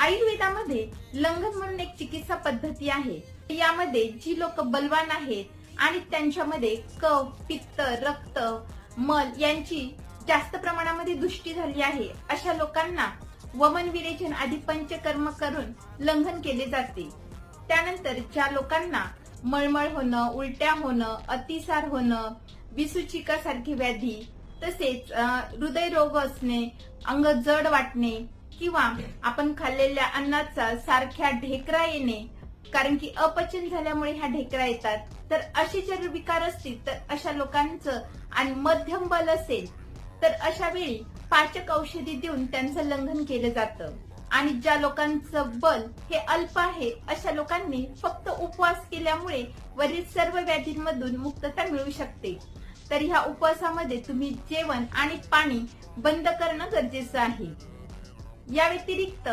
आयुर्वेदामध्ये लंघन म्हणून एक चिकित्सा पद्धती आहे. यामध्ये जी लोक बलवान आहेत आणि त्यांच्यामध्ये कफ पित्त रक्त मल यांची जास्त प्रमाणामध्ये दुष्टी झाली आहे. अशा लोकांना वमन विरेचन आदी पंचकर्म करून लंघन केले जाते. त्यानंतर ज्या लोकांना मळमळ होणं उलट्या होणं अतिसार होणं विसूचिका सारखी व्याधी तसेच हृदयरोग असणे अंग जड वाटणे किंवा आपण खाल्लेल्या अन्नाचा सारख्या ढेकरा येणे कारण की अपचन झाल्यामुळे ह्या ढेकरा येतात. तर अशी जर विकार असतील तर अशा लोकांचं आणि मध्यम बल असेल तर अशा वेळी पाचक औषधी देऊन त्यांचं लंघन केलं जातं. आणि ज्या लोकांचं बल हे अल्प आहे अशा लोकांनी फक्त उपवास केल्यामुळे वरील सर्व व्याधींमधून मुक्तता मिळू शकते. तर ह्या उपवासामध्ये तुम्ही जेवण आणि पाणी बंद करणं गरजेचं आहे. ya, Victoricto.